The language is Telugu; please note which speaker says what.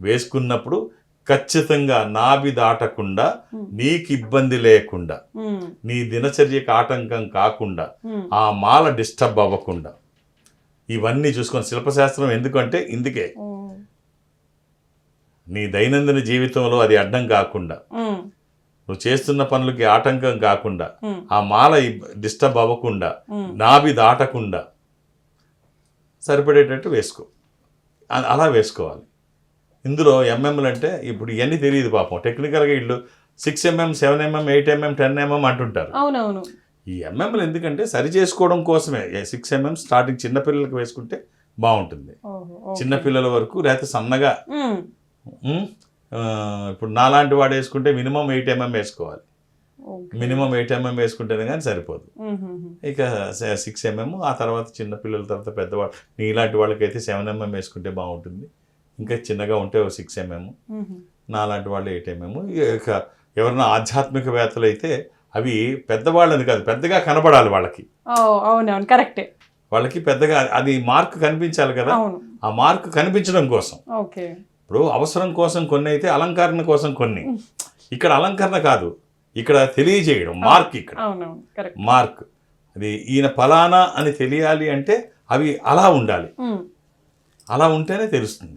Speaker 1: వేసుకున్నప్పుడు ఖచ్చితంగా నాభి దాటకుండా. నీకు ఇబ్బంది లేకుండా నీ దినచర్యకు ఆటంకం కాకుండా ఆ మాల డిస్టర్బ్ అవ్వకుండా. ఇవన్నీ చూసుకొని శిల్పశాస్త్రం ఎందుకంటే ఇందుకే. నీ దైనందిన జీవితంలో అది అడ్డం కాకుండా నువ్వు చేస్తున్న పనులకి ఆటంకం కాకుండా ఆ మాల డిస్టర్బ్ అవ్వకుండా. నాభి దాటకుండా సరిపడేటట్టు వేసుకో. అలా వేసుకోవాలి. ఇందులో ఎంఎంలు అంటే ఇప్పుడు ఇవన్నీ తెలియదు పాపం. టెక్నికల్గా వీళ్ళు six MM seven MM eight MM ten MM అంటుంటారు.
Speaker 2: అవునవును.
Speaker 1: ఈ ఎంఎంలు ఎందుకంటే సరి చేసుకోవడం కోసమే. సిక్స్ ఎంఎం స్టార్టింగ్ చిన్నపిల్లలకి వేసుకుంటే బాగుంటుంది. చిన్నపిల్లల వరకు లేకపోతే సన్నగా ఇప్పుడు నాలాంటి వాడు వేసుకుంటే మినిమం ఎయిట్ ఎంఎం వేసుకోవాలి. మినిమం ఎయిట్ ఎంఎం వేసుకుంటేనే కానీ సరిపోదు. ఇక సిక్స్ ఎంఎం ఆ తర్వాత చిన్న పిల్లల తర్వాత పెద్దవాళ్ళు నీలాంటి వాళ్ళకైతే సెవెన్ ఎంఎం వేసుకుంటే బాగుంటుంది. ఇంకా చిన్నగా ఉంటే సిక్స్ ఎంఎం. నాలాంటి వాళ్ళు ఎయిట్ ఎంఎం ఇక ఎవరైనా ఆధ్యాత్మికవేత్తలు అయితే అవి పెద్దవాళ్ళని కాదు పెద్దగా కనబడాలి వాళ్ళకి.
Speaker 2: అవునవును కరెక్టే.
Speaker 1: వాళ్ళకి పెద్దగా అది మార్క్ కనిపించాలి కదా. ఆ మార్క్ కనిపించడం కోసం. ఇప్పుడు అవసరం కోసం కొన్ని అయితే అలంకరణ కోసం కొన్ని. ఇక్కడ అలంకరణ కాదు ఇక్కడ తెలియజేయడం మార్క్ ఇక్కడ. మార్క్. అది ఈయన ఫలానా అని తెలియాలి అంటే అవి అలా ఉండాలి. అలా ఉంటేనే తెలుస్తుంది.